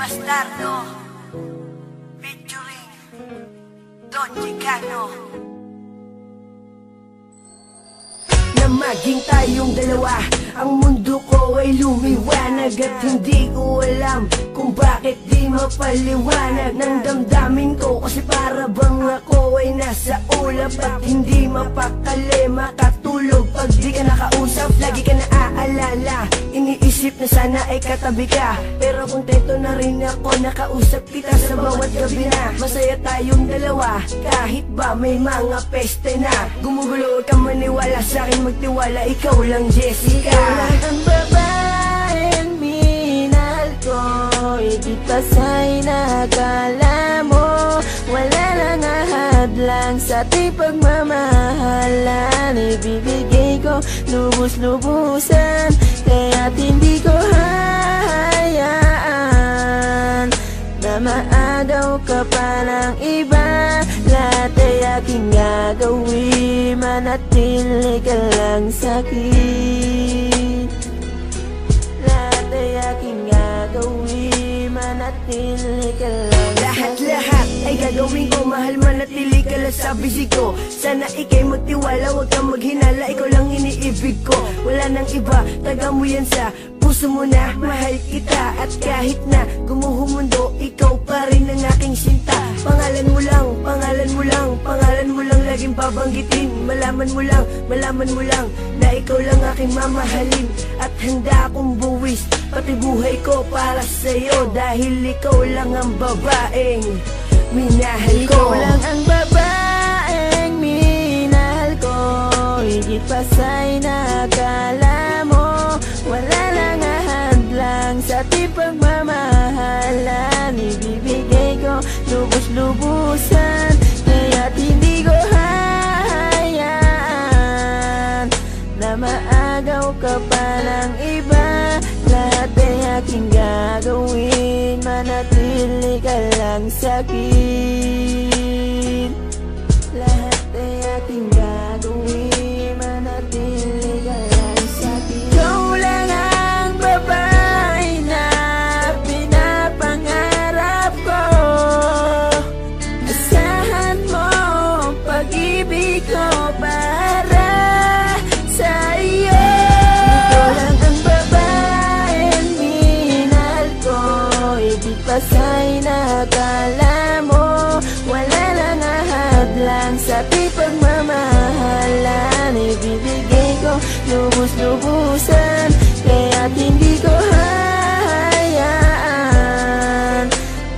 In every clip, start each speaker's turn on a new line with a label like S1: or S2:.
S1: Bastardo. Featuring Don Chicano. Na maging tayong dalawa Ang mundo ko ay lumiwanag At hindi ko alam kung bakit di mapaliwanag. Ng damdamin ko kasi para bang ako ay nasa ulap At hindi mapakali makatulog Pag sana ay katabi ka. Pero kontento na rin ako nakausap kita sa bawat gabi na. Masaya tayong dalawa kahit ba may mga peste na. Gumugulo ka maniwala sa akin magtiwala Ikaw lang Jessica.
S2: Ikaw lang ang babaeng minahal ko Higit pa sa'y nakala ahadlang sa ating pagmamahalan. Ibibigay ko lubos-lubusan. Kaya't hindi ko hayaan Na maagaw ka pa ng iba. Lahat ay aking gagawin. Manatili ka lang sa'kin Lahat ay aking gagawin Manatili ka lang
S1: Lahat-lahat ay gagawin ko. Mahal manatili ka lang sa ko. Sana ikay magtiwala Huwag kang maghinala. Ikaw lang iniibig ko. Wala nang iba Taga mo yan sa puso mo na. Mahal kita At kahit na gumuho mundo Ikaw pa rin ang aking sinta. Pangalan mo lang, pangalan mo lang Pangalan mo lang laging babanggitin Malaman mo lang, malaman mo lang Na ikaw lang aking mamahalin At handa akong buwis. Pati buhay ko para sa'yo Dahil ikaw lang ang babaeng Minahal ko.
S2: Ikaw lang ang babaeng minahal ko. Higit pa sa'y nakala mo Wala nang ahadlang sa ating pagmamahalan. Ibibigay ko lubos-lubusan Manatili ka lang sa'kin Lahat ay aking gagawin ahadlang sa ating pagmamahalan. Ibibigay ko lubos-lubusan Kaya't hindi ko hayaan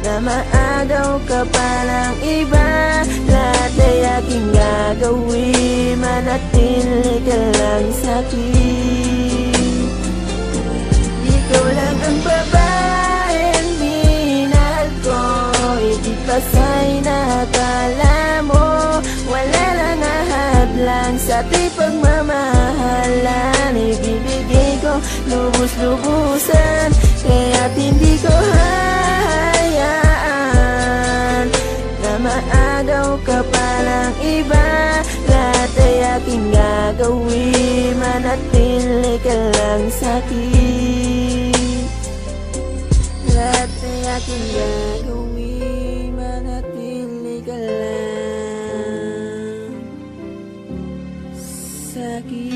S2: Na maagaw ka pa ng iba. Lahat ay aking gagawin Manatili ka lang sa'kin Ikaw lang ang babaeng minahal ko Ibig sa ating pagmamahalan Ibibigay ko lubos-lubusan. Kaya't hindi ko hayaan Na maagaw ka pa ng iba. Lahat ay aking gagawin Manatili ka lang sa'kin Lahat ay aking gagawin ka lang sa'kin